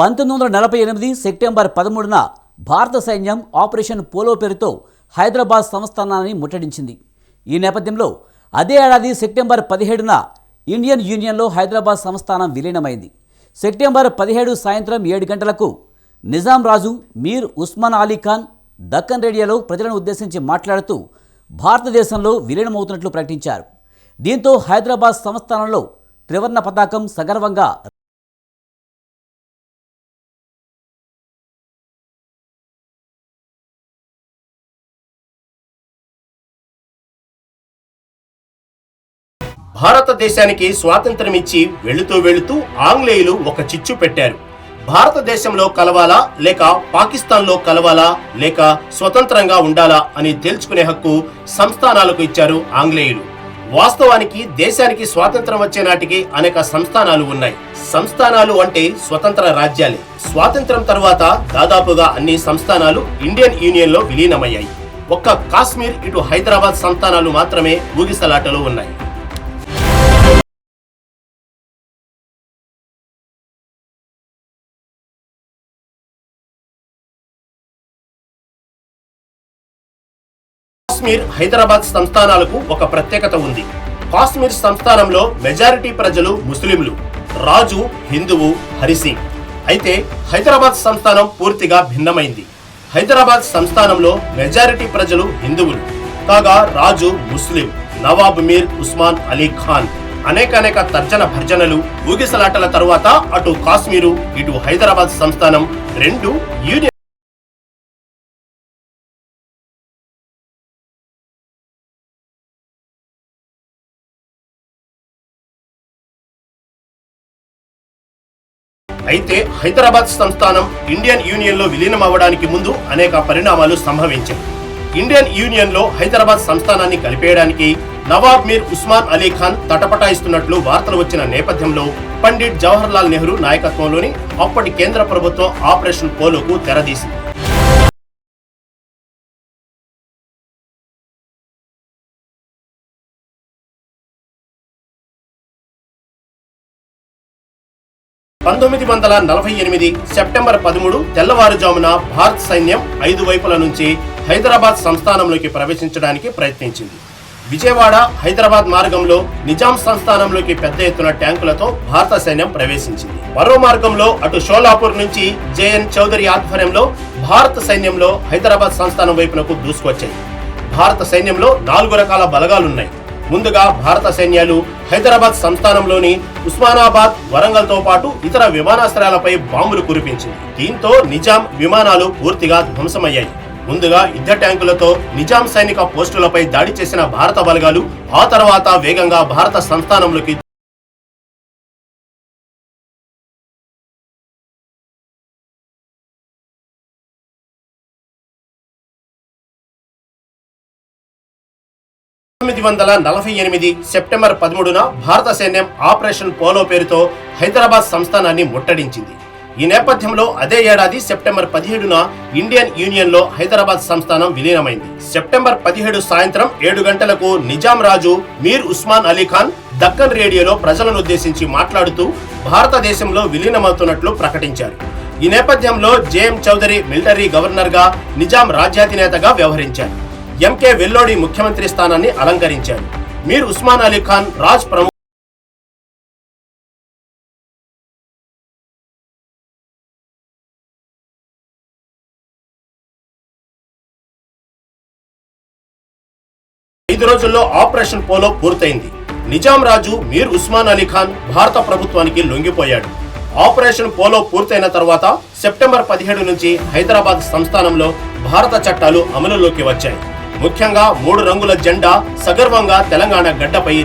పంతొమ్మిది వందల నలభై ఎనిమిది సెప్టెంబర్ పదమూడున భారత సైన్యం ఆపరేషన్ పోలో పేరుతో హైదరాబాద్ సంస్థానాన్ని ముట్టడించింది. ఈ నేపథ్యంలో అదే ఏడాది సెప్టెంబర్ పదిహేడున ఇండియన్ యూనియన్లో హైదరాబాద్ సంస్థానం విలీనమైంది. సెప్టెంబర్ పదిహేడు సాయంత్రం ఏడు గంటలకు నిజాం రాజు మీర్ ఉస్మాన్ అలీ ఖాన్ దక్కన్ రేడియోలో ప్రజలను ఉద్దేశించి మాట్లాడుతూ భారతదేశంలో విలీనమవుతున్నట్లు ప్రకటించారు. దీంతో హైదరాబాద్ సంస్థానంలో త్రివర్ణ పతాకం సగర్వంగా భారతదేశానికి స్వాతంత్రం ఇచ్చి వెళుతూ వెళుతూ ఆంగ్లేయులు ఒక చిచ్చు పెట్టారు. భారతదేశంలో కలవాలా లేక పాకిస్తాన్లో కలవాలా లేక స్వతంత్రంగా ఉండాలా అని తేల్చుకునే హక్కు సంస్థానాలకు ఇచ్చారు ఆంగ్లేయులు. వాస్తవానికి దేశానికి స్వాతంత్రం వచ్చే నాటికి అనేక సంస్థానాలు ఉన్నాయి. సంస్థానాలు అంటే స్వతంత్ర రాజ్యాలే. స్వాతంత్రం తర్వాత దాదాపుగా అన్ని సంస్థానాలు ఇండియన్ యూనియన్లో విలీనమయ్యాయి. ఒక్క కాశ్మీర్ ఇటు హైదరాబాద్ సంస్థానాలు మాత్రమే ఊగిసలాటలో ఉన్నాయి. కాశ్మీర్ హైదరాబాద్ సంస్థానాలకు ఒక ప్రత్యేకత ఉంది. కాశ్మీర్ సంస్థానంలో మెజారిటీ ప్రజలు ముస్లింలు రాజు హిందువు హరిసింగ్ అయితే హైదరాబాద్ సంస్థానం పూర్తిగా భిన్నమైంది. హైదరాబాద్ సంస్థానంలో మెజారిటీ ప్రజలు హిందువులు కాగా రాజు ముస్లిం నవాబ్ మీర్ ఉస్మాన్ అలీ ఖాన్. అనేక అనేక తర్జన భర్జనలు ఊగిసలాటల తరువాత అటు కాశ్మీరు ఇటు హైదరాబాద్ సంస్థానం రెండు యూనియన్ అయితే హైదరాబాద్ సంస్థానం ఇండియన్ యూనియన్లో విలీనం అవ్వడానికి ముందు అనేక పరిణామాలు సంభవించాయి. ఇండియన్ యూనియన్లో హైదరాబాద్ సంస్థానాన్ని కలిపేయడానికి నవాబ్ మీర్ ఉస్మాన్ అలీ ఖాన్ తటపటాయిస్తున్నట్లు వార్తలు వచ్చిన నేపథ్యంలో పండిట్ జవహర్ లాల్ నెహ్రూ నాయకత్వంలోని అప్పటి కేంద్ర ప్రభుత్వం ఆపరేషన్ పోలోకు తెరదీసింది. పంతొమ్మిది వందల నలభై ఎనిమిది సెప్టెంబర్ పదమూడు తెల్లవారుజామున భారత్ సైన్యం ఐదు వైపుల నుంచి హైదరాబాద్ సంస్థానంలోకి ప్రవేశించడానికి ప్రయత్నించింది. విజయవాడ హైదరాబాద్ మార్గంలో నిజాం సంస్థానంలోకి పెద్ద ఎత్తున ట్యాంకులతో భారత సైన్యం ప్రవేశించింది. మరో మార్గంలో అటు షోలాపూర్ నుంచి జేఎన్ చౌదరి ఆధ్వర్యంలో భారత సైన్యంలో హైదరాబాద్ సంస్థానం వైపునకు దూసుకొచ్చాయి. భారత సైన్యంలో నాలుగు రకాల బలగాలున్నాయి. ముందుగా భారత సైన్యాలు హైదరాబాద్ సంస్థానంలోని ఉస్మానాబాద్ వరంగల్తో పాటు ఇతర విమానాశ్రయాలపై బాంబులు కురిపించింది. దీంతో నిజాం విమానాలు పూర్తిగా ధ్వంసమయ్యాయి. ముందుగా యుద్ధ ట్యాంకులతో నిజాం సైనిక పోస్టులపై దాడి చేసిన భారత బలగాలు ఆ తర్వాత వేగంగా భారత సంస్థానంలోకి పంతొమ్మిది వందల నలభై ఎనిమిది సెప్టెంబర్ పదమూడున భారత సైన్యం ఆపరేషన్ పోలో పేరుతో హైదరాబాద్ సంస్థానాన్ని ముట్టడించింది. ఈ నేపథ్యంలో అదే ఏడాది సెప్టెంబర్ పదిహేడున ఇండియన్ యూనియన్లో హైదరాబాద్ సంస్థానం విలీనమైంది. సెప్టెంబర్ పదిహేడు సాయంత్రం ఏడు గంటలకు నిజాం రాజు మీర్ ఉస్మాన్ అలీ ఖాన్ దక్కన్ రేడియోలో ప్రజలను ఉద్దేశించి మాట్లాడుతూ భారతదేశంలో విలీనమవుతున్నట్లు ప్రకటించారు. ఈ నేపథ్యంలో జేఎం చౌదరి మిలిటరీ గవర్నర్గా నిజాం రాజ్యాధినేతగా వ్యవహరించారు. ఎంకే వెల్లోడి ముఖ్యమంత్రి స్థానాన్ని అలంకరించారు. మీర్ ఉస్మాన్ అలీ ఖాన్ రాజ్ ప్రముఖ ఐదు రోజుల్లో ఆపరేషన్ పోలో పూర్తయింది. నిజాం రాజు మీర్ ఉస్మాన్ అలీ ఖాన్ భారత ప్రభుత్వానికి లొంగిపోయాడు. ఆపరేషన్ పోలో పూర్తయిన తర్వాత సెప్టెంబర్ పదిహేడు నుంచి హైదరాబాద్ సంస్థానంలో భారత చట్టాలు అమలులోకి వచ్చాయి. ముఖ్యంగా మూడు రంగుల జెండా సగర్వంగా తెలంగాణ గడ్డపై